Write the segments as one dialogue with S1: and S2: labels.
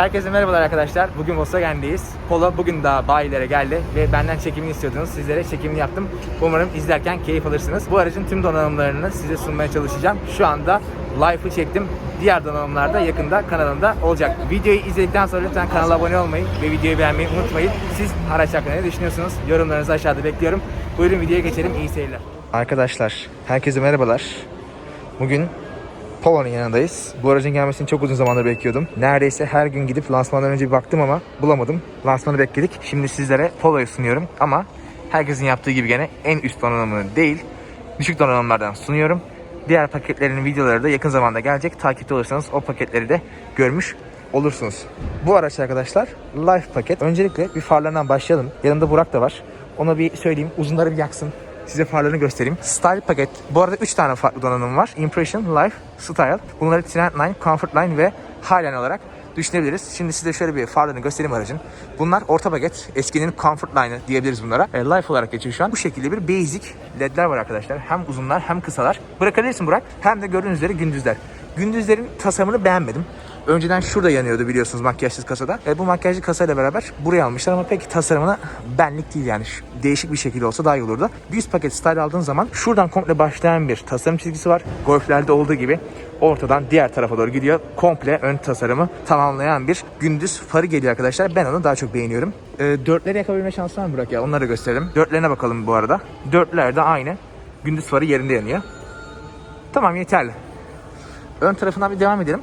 S1: Herkese merhabalar arkadaşlar. Bugün Volkswagen'deyiz. Polo bugün daha bayilere geldi ve benden çekimini istiyordunuz. Sizlere çekimini yaptım. Umarım izlerken keyif alırsınız. Bu aracın tüm donanımlarını size sunmaya çalışacağım. Şu anda live'ı çektim. Diğer donanımlar da yakında kanalımda olacak. Videoyu izledikten sonra lütfen kanala abone olmayı ve videoyu beğenmeyi unutmayın. Siz araç hakkında ne düşünüyorsunuz? Yorumlarınızı aşağıda bekliyorum. Buyurun videoya geçelim. İyi seyirler. Arkadaşlar, herkese merhabalar. Bugün Polo'nun yanındayız. Bu aracın gelmesini çok uzun zamandır bekliyordum. Neredeyse her gün gidip lansmandan önce bir baktım ama bulamadım. Lansmanı bekledik. Şimdi sizlere Polo'yu sunuyorum ama herkesin yaptığı gibi gene en üst donanımını değil, düşük donanımlardan sunuyorum. Diğer paketlerin videoları da yakın zamanda gelecek. Takipte olursanız o paketleri de görmüş olursunuz. Bu araç arkadaşlar Life paket. Öncelikle bir farlarından başlayalım. Yanımda Burak da var. Ona bir söyleyeyim. Uzunları bir yaksın. Size farlarını göstereyim. Style paket. Bu arada 3 tane farklı donanım var. Impression, Life, Style. Bunları Trendline, Comfort Line ve Highline olarak düşünebiliriz. Şimdi size şöyle bir farlarını göstereyim aracın. Bunlar orta paket. Eskinin Comfort Line'ı diyebiliriz bunlara. E, Life olarak geçiyor şu an. Bu şekilde bir basic ledler var arkadaşlar. Hem uzunlar hem kısalar. Bırakabilirsin Burak. Hem de gördüğünüz üzere gündüzler. Gündüzlerin tasarımını beğenmedim. Önceden şurada yanıyordu biliyorsunuz makyajsız kasada. E, bu makyajlı kasayla beraber buraya almışlar ama pek tasarımına benlik değil yani. Değişik bir şekilde olsa daha iyi olurdu. Bir üst paket style aldığın zaman şuradan komple başlayan bir tasarım çizgisi var. Golflerde olduğu gibi ortadan diğer tarafa doğru gidiyor. Komple ön tasarımı tamamlayan bir gündüz farı geliyor arkadaşlar. Ben onu daha çok beğeniyorum. E, dörtleri yakabilme şansı var mı Burak ya? Onları gösterelim. Dörtlerine bakalım bu arada. Dörtler de aynı. Gündüz farı yerinde yanıyor. Tamam yeterli. Ön tarafından bir devam edelim.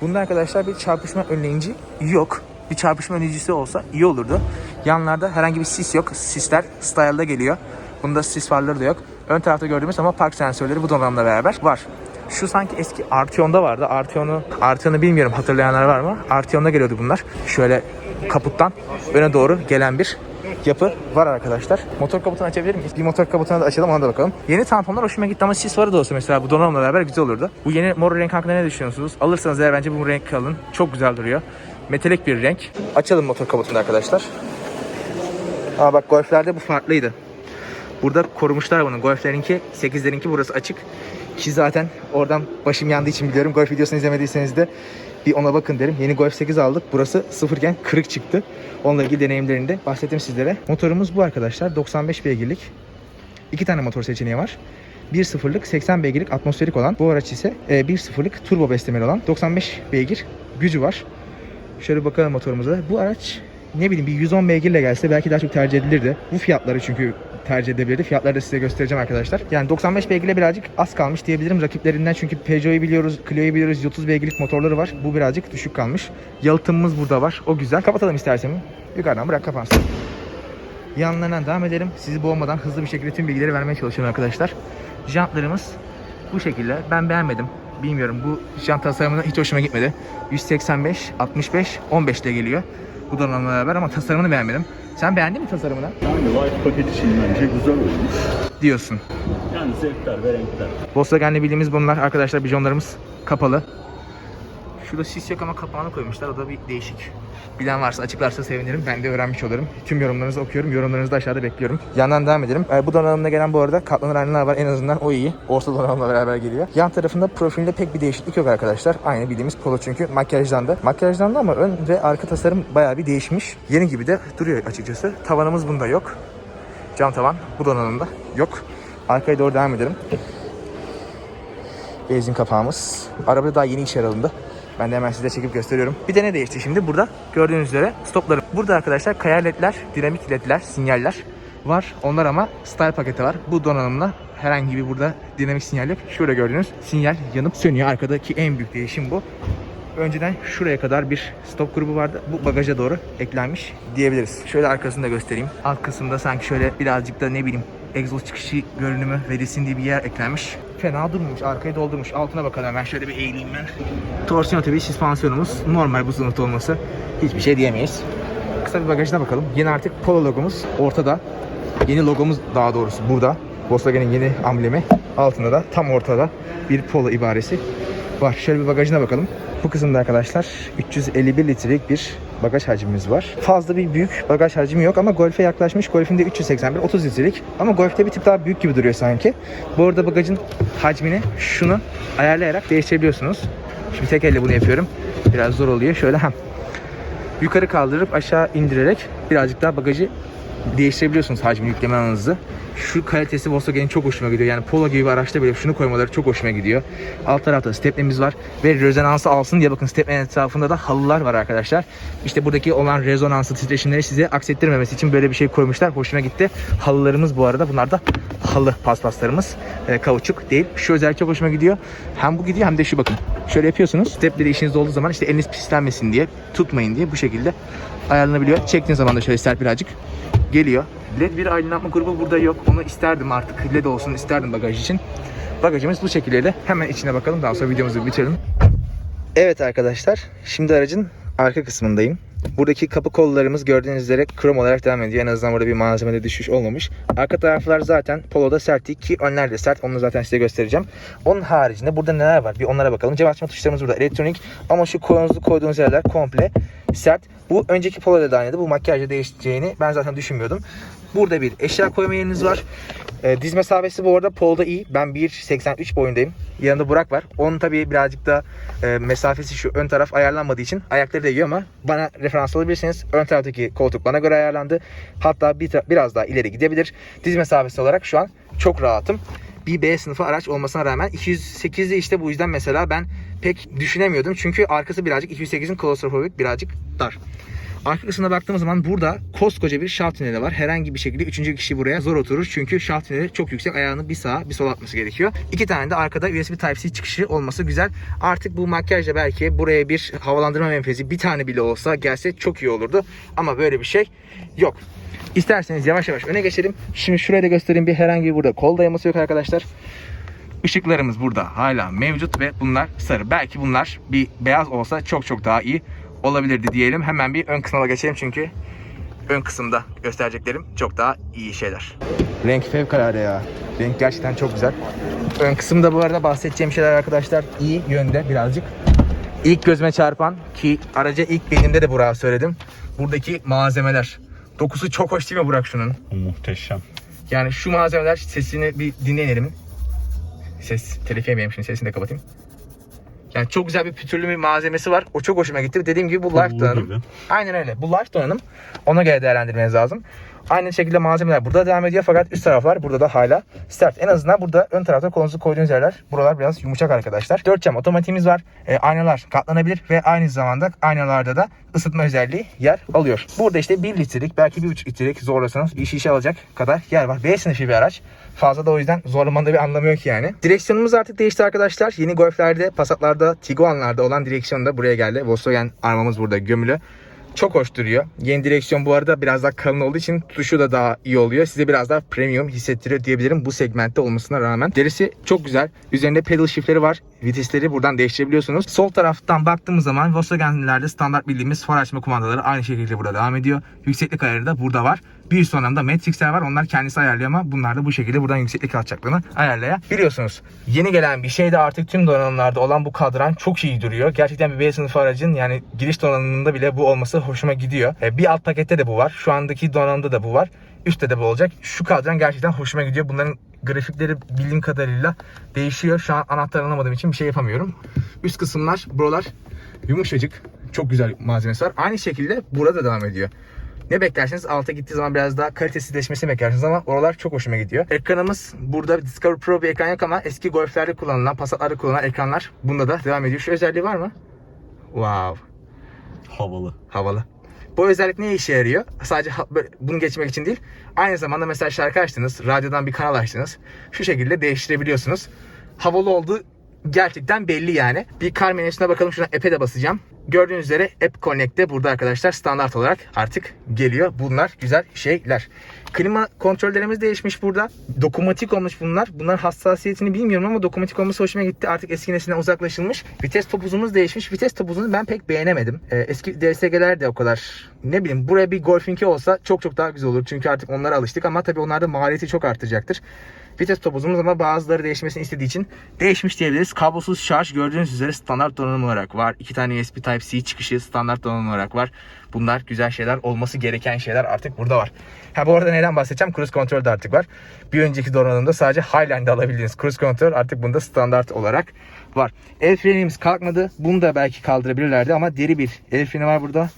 S1: Bunda arkadaşlar bir çarpışma önleyici yok. Bir çarpışma önleyicisi olsa iyi olurdu. Yanlarda herhangi bir sis yok. Sisler style'da geliyor. Bunda sis farları da yok. Ön tarafta gördüğümüz ama park sensörleri bu donanımla beraber var. Şu sanki eski Arteon'da vardı. Arteon'u Arteon'u bilmiyorum hatırlayanlar var mı? Arteon'da geliyordu bunlar. Şöyle kaputtan öne doğru gelen bir yapı var arkadaşlar. Motor kaputunu açabilir miyiz? Bir motor kaputunu da açalım ona da bakalım. Yeni tamponlar hoşuma gitti ama sis farı da olsa mesela bu donanımla beraber güzel olurdu. Bu yeni mor renk hakkında ne düşünüyorsunuz? Alırsanız eğer bence bu renk alın. Çok güzel duruyor. Metalik bir renk. Açalım motor kaputunu arkadaşlar. Aa bak golflerde bu farklıydı. Burada korumuşlar bunu. Golflerinki, 8'lerinki burası açık. Ki zaten oradan başım yandığı için biliyorum. Golf videosunu izlemediyseniz de bir ona bakın derim. Yeni Golf 8 aldık. Burası sıfırken kırık çıktı. Onunla ilgili deneyimlerini de bahsettim sizlere. Motorumuz bu arkadaşlar. 95 beygirlik. İki tane motor seçeneği var. 1.0'lık 80 beygirlik atmosferik olan. Bu araç ise e, 1.0'lık turbo beslemeli olan 95 beygir gücü var. Şöyle bakalım motorumuza. Bu araç ne bileyim bir 110 beygirle gelse belki daha çok tercih edilirdi. Bu fiyatları çünkü tercih edebilirdi. Fiyatları da size göstereceğim arkadaşlar. Yani 95 beygirle birazcık az kalmış diyebilirim rakiplerinden. Çünkü Peugeot'u biliyoruz, Clio'yu biliyoruz. 130 beygirlik motorları var. Bu birazcık düşük kalmış. Yalıtımımız burada var. O güzel. Kapatalım istersen. Yukarıdan bırak kapansın. Yanlarından devam edelim. Sizi boğmadan hızlı bir şekilde tüm bilgileri vermeye çalışıyorum arkadaşlar. Jantlarımız bu şekilde. Ben beğenmedim. Bilmiyorum bu jant tasarımına hiç hoşuma gitmedi. 185, 65, 15 ile geliyor. Bu donanımla beraber ama tasarımını beğenmedim. Sen beğendin mi tasarımını?
S2: Yani light paket için bence güzel olmuş.
S1: Diyorsun.
S2: Yani zevkler ve renkler.
S1: Volkswagen'le bildiğimiz bunlar. Arkadaşlar bijonlarımız kapalı. Şurada sis yok ama kapağını koymuşlar. O da bir değişik. Bilen varsa açıklarsa sevinirim. Ben de öğrenmiş olurum. Tüm yorumlarınızı okuyorum. Yorumlarınızı da aşağıda bekliyorum. Yandan devam edelim. Ee, bu donanımda gelen bu arada katlanır aynalar var. En azından o iyi. Orta donanımla beraber geliyor. Yan tarafında profilinde pek bir değişiklik yok arkadaşlar. Aynı bildiğimiz Polo çünkü makyajlandı. Makyajlandı ama ön ve arka tasarım bayağı bir değişmiş. Yeni gibi de duruyor açıkçası. Tavanımız bunda yok. Cam tavan bu donanımda yok. Arkaya doğru devam edelim. Benzin kapağımız. Araba daha yeni içeri alındı. Ben de hemen size çekip gösteriyorum. Bir de ne değişti şimdi? Burada gördüğünüz üzere stoplarım. Burada arkadaşlar kaya ledler, dinamik ledler, sinyaller var. Onlar ama style paketi var. Bu donanımla herhangi bir burada dinamik sinyal yok. Şurada gördüğünüz sinyal yanıp sönüyor. Arkadaki en büyük değişim bu. Önceden şuraya kadar bir stop grubu vardı. Bu bagaja doğru eklenmiş diyebiliriz. Şöyle arkasını da göstereyim. Alt kısımda sanki şöyle birazcık da ne bileyim egzoz çıkışı görünümü verilsin diye bir yer eklenmiş. Fena durmamış. Arkayı doldurmuş. Altına bakalım hemen. Şöyle bir eğileyim ben. Torsiyon tabii süspansiyonumuz. Normal bu sınıfta olması. Hiçbir şey diyemeyiz. Kısa bir bagajına bakalım. Yeni artık Polo logomuz ortada. Yeni logomuz daha doğrusu burada. Volkswagen'in yeni amblemi. Altında da tam ortada bir Polo ibaresi var. Şöyle bir bagajına bakalım. Bu kısımda arkadaşlar 351 litrelik bir bagaj hacmimiz var. Fazla bir büyük bagaj hacmi yok ama Golf'e yaklaşmış. Golf'in de 381 30 litrelik. Ama Golf'te bir tık daha büyük gibi duruyor sanki. Bu arada bagajın hacmini şunu ayarlayarak değiştirebiliyorsunuz. Şimdi tek elle bunu yapıyorum. Biraz zor oluyor. Şöyle hem yukarı kaldırıp aşağı indirerek birazcık daha bagajı değiştirebiliyorsunuz hacmini yükleme alanınızı. Şu kalitesi Volkswagen'in çok hoşuma gidiyor. Yani Polo gibi bir araçta bile şunu koymaları çok hoşuma gidiyor. Alt tarafta stepnemiz var ve rezonansı alsın diye bakın stepnenin etrafında da halılar var arkadaşlar. İşte buradaki olan rezonansı titreşimleri size aksettirmemesi için böyle bir şey koymuşlar. Hoşuma gitti. Halılarımız bu arada bunlar da halı paspaslarımız. E, kauçuk değil. Şu özellik çok hoşuma gidiyor. Hem bu gidiyor hem de şu bakın. Şöyle yapıyorsunuz. Stepleri işiniz olduğu zaman işte eliniz pislenmesin diye, tutmayın diye bu şekilde ayarlanabiliyor. Çektiğiniz zaman da şöyle sert birazcık geliyor. LED bir aydınlatma grubu burada yok. Onu isterdim artık. LED olsun isterdim bagaj için. Bagajımız bu şekilde. Hemen içine bakalım. Daha sonra videomuzu bitirelim. Evet arkadaşlar. Şimdi aracın arka kısmındayım. Buradaki kapı kollarımız gördüğünüz üzere krom olarak devam ediyor. En azından burada bir malzemede düşüş olmamış. Arka taraflar zaten Polo'da sert değil ki önler de sert. Onu zaten size göstereceğim. Onun haricinde burada neler var? Bir onlara bakalım. Cam açma tuşlarımız burada elektronik. Ama şu kolunuzu koyduğunuz yerler komple sert. Bu önceki Polo'da da aynıydı. Bu makyajla değişeceğini ben zaten düşünmüyordum. Burada bir eşya koyma yeriniz var. E, diz mesafesi bu arada Polo'da iyi. Ben 1.83 boyundayım. Yanında Burak var. Onun tabii birazcık da e, mesafesi şu ön taraf ayarlanmadığı için ayakları da yiyor ama bana referans alabilirsiniz. Ön taraftaki koltuk bana göre ayarlandı. Hatta bir biraz daha ileri gidebilir. Diz mesafesi olarak şu an çok rahatım. Bir B sınıfı araç olmasına rağmen 208'de işte bu yüzden mesela ben pek düşünemiyordum. Çünkü arkası birazcık 208'in klostrofobik birazcık dar. Arka kısmına baktığımız zaman burada koskoca bir şaft tüneli var. Herhangi bir şekilde üçüncü kişi buraya zor oturur. Çünkü şaft tüneli çok yüksek. Ayağını bir sağa bir sola atması gerekiyor. İki tane de arkada USB Type-C çıkışı olması güzel. Artık bu makyajla belki buraya bir havalandırma menfezi bir tane bile olsa gelse çok iyi olurdu. Ama böyle bir şey yok. İsterseniz yavaş yavaş öne geçelim. Şimdi şuraya da göstereyim bir herhangi burada kol dayaması yok arkadaşlar. Işıklarımız burada hala mevcut ve bunlar sarı. Belki bunlar bir beyaz olsa çok çok daha iyi olabilirdi diyelim. Hemen bir ön kısmına geçelim çünkü ön kısımda göstereceklerim çok daha iyi şeyler. Renk fevkalade ya. Renk gerçekten çok güzel. Ön kısımda bu arada bahsedeceğim şeyler arkadaşlar iyi yönde birazcık. İlk gözüme çarpan ki araca ilk bindiğimde de Burak'a söyledim. Buradaki malzemeler. Dokusu çok hoş değil mi Burak şunun?
S2: Muhteşem.
S1: Yani şu malzemeler sesini bir dinleyelim. Ses telif yemeyeyim şimdi sesini de kapatayım. Yani çok güzel bir pütürlü bir malzemesi var. O çok hoşuma gitti. Dediğim gibi bu life donanım. Aynen öyle. Bu life donanım. Ona göre değerlendirmeniz lazım. Aynı şekilde malzemeler burada devam ediyor fakat üst taraflar burada da hala sert. En azından burada ön tarafta kolunuzu koyduğunuz yerler buralar biraz yumuşak arkadaşlar. 4 cam otomatiğimiz var. E, aynalar katlanabilir ve aynı zamanda aynalarda da ısıtma özelliği yer alıyor. Burada işte 1 litrelik belki 1,5 litrelik zorlasanız bir şişe alacak kadar yer var. B sınıfı bir araç. Fazla da o yüzden zorlamanın da bir anlamı yok yani. Direksiyonumuz artık değişti arkadaşlar. Yeni Golf'lerde, Passat'larda, Tiguan'larda olan direksiyon da buraya geldi. Volkswagen armamız burada gömülü. Çok hoş duruyor. Yeni direksiyon bu arada biraz daha kalın olduğu için tutuşu da daha iyi oluyor. Size biraz daha premium hissettiriyor diyebilirim bu segmentte olmasına rağmen. Derisi çok güzel. Üzerinde pedal shiftleri var. Vitesleri buradan değiştirebiliyorsunuz. Sol taraftan baktığımız zaman Volkswagen'lerde standart bildiğimiz far açma kumandaları aynı şekilde burada devam ediyor. Yükseklik ayarı da burada var. Bir üst donanımda Matrix'ler var. Onlar kendisi ayarlıyor ama bunlar da bu şekilde buradan yükseklik alçaklığını ayarlayabiliyorsunuz. Yeni gelen bir şey de artık tüm donanımlarda olan bu kadran çok iyi duruyor. Gerçekten bir B sınıfı aracın yani giriş donanımında bile bu olması hoşuma gidiyor. E, Bir alt pakette de bu var. Şu andaki donanımda da bu var. Üstte de bu olacak. Şu kadran gerçekten hoşuma gidiyor. Bunların grafikleri bildiğim kadarıyla değişiyor. Şu an anahtar alamadığım için bir şey yapamıyorum. Üst kısımlar, buralar yumuşacık. Çok güzel malzemesi var. Aynı şekilde burada devam ediyor. Ne beklersiniz? Alta gittiği zaman biraz daha kalitesizleşmesini beklersiniz ama oralar çok hoşuma gidiyor. Ekranımız burada Discovery Pro bir ekran yok ama eski Golf'lerde kullanılan, Passat'larda kullanılan ekranlar bunda da devam ediyor. Şu özelliği var mı? Wow.
S2: Havalı.
S1: Havalı. Bu özellik ne işe yarıyor? Sadece bunu geçmek için değil. Aynı zamanda mesela şarkı açtınız, radyodan bir kanal açtınız. Şu şekilde değiştirebiliyorsunuz. Havalı olduğu gerçekten belli yani. Bir kar menüsüne bakalım. Şuna app'e de basacağım. Gördüğünüz üzere App Connect'te burada arkadaşlar standart olarak artık geliyor. Bunlar güzel şeyler. Klima kontrollerimiz değişmiş burada. Dokunmatik olmuş bunlar. Bunların hassasiyetini bilmiyorum ama dokunmatik olması hoşuma gitti. Artık eski nesilden uzaklaşılmış. Vites topuzumuz değişmiş. Vites topuzunu ben pek beğenemedim. Ee, eski DSG'ler de o kadar ne bileyim buraya bir Golf'inki olsa çok çok daha güzel olur. Çünkü artık onlara alıştık ama tabii onlarda maliyeti çok artacaktır. Vites topuzumuz ama bazıları değişmesini istediği için değişmiş diyebiliriz. Kablosuz şarj gördüğünüz üzere standart donanım olarak var. İki tane USB Type-C çıkışı standart donanım olarak var. Bunlar güzel şeyler olması gereken şeyler artık burada var. Ha bu arada neden bahsedeceğim? Cruise Control de artık var. Bir önceki donanımda sadece Highline'de alabildiğiniz Cruise Control artık bunda standart olarak var. El frenimiz kalkmadı. Bunu da belki kaldırabilirlerdi ama deri bir el freni var burada.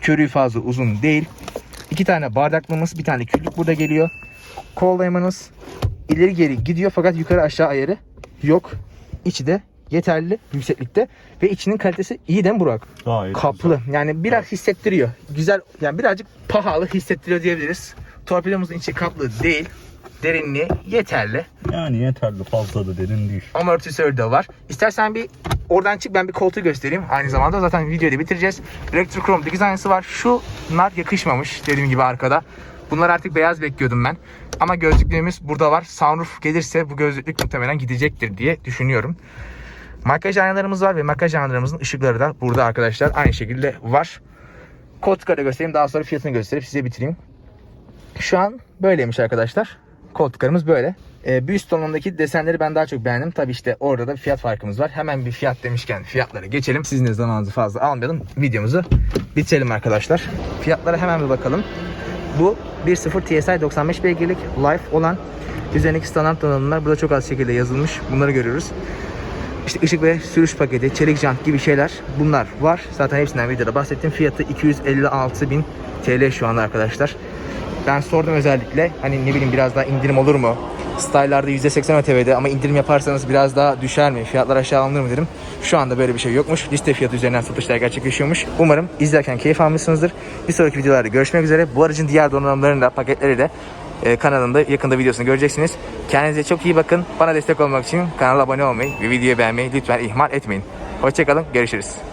S1: Körüğü fazla uzun değil. İki tane bardaklığımız, bir tane küllük burada geliyor. Kol ileri geri gidiyor fakat yukarı aşağı ayarı yok. İçi de yeterli yükseklikte ve içinin kalitesi iyi değil mi Burak?
S2: Gayet
S1: Kaplı. Yani biraz hissettiriyor. Güzel yani birazcık pahalı hissettiriyor diyebiliriz. Torpilomuzun içi kaplı değil. Derinliği yeterli.
S2: güzel. Yani yeterli fazla da derin değil.
S1: Amortisör de var. İstersen bir oradan çık ben bir koltuğu göstereyim. Aynı zamanda zaten videoyu da bitireceğiz. Electrochrome dikiz aynası var. Şunlar yakışmamış dediğim gibi arkada. Bunlar artık beyaz bekliyordum ben. Ama gözlüklerimiz burada var. Sunroof gelirse bu gözlüklük muhtemelen gidecektir diye düşünüyorum. Makyaj aynalarımız var ve makyaj aynalarımızın ışıkları da burada arkadaşlar aynı şekilde var. Koltukları da göstereyim daha sonra fiyatını gösterip size bitireyim. Şu an böyleymiş arkadaşlar. Koltuklarımız böyle. Ee, bir üst tonundaki desenleri ben daha çok beğendim. Tabi işte orada da fiyat farkımız var. Hemen bir fiyat demişken fiyatlara geçelim. Sizin de zamanınızı fazla almayalım. Videomuzu bitirelim arkadaşlar. Fiyatlara hemen bir bakalım. Bu 1.0 TSI 95 beygirlik Life olan üzerindeki standart donanımlar burada çok az şekilde yazılmış. Bunları görüyoruz. İşte ışık ve sürüş paketi, çelik jant gibi şeyler bunlar var. Zaten hepsinden videoda bahsettim. Fiyatı 256.000 TL şu anda arkadaşlar. Ben sordum özellikle hani ne bileyim biraz daha indirim olur mu? Style'larda %80 ÖTV'de ama indirim yaparsanız biraz daha düşer mi? Fiyatlar aşağı alınır mı dedim. Şu anda böyle bir şey yokmuş. Liste fiyatı üzerinden satışlar gerçekleşiyormuş. Umarım izlerken keyif almışsınızdır. Bir sonraki videolarda görüşmek üzere. Bu aracın diğer donanımlarını da paketleri de e, kanalımda yakında videosunu göreceksiniz. Kendinize çok iyi bakın. Bana destek olmak için kanala abone olmayı ve videoyu beğenmeyi lütfen ihmal etmeyin. Hoşçakalın. Görüşürüz.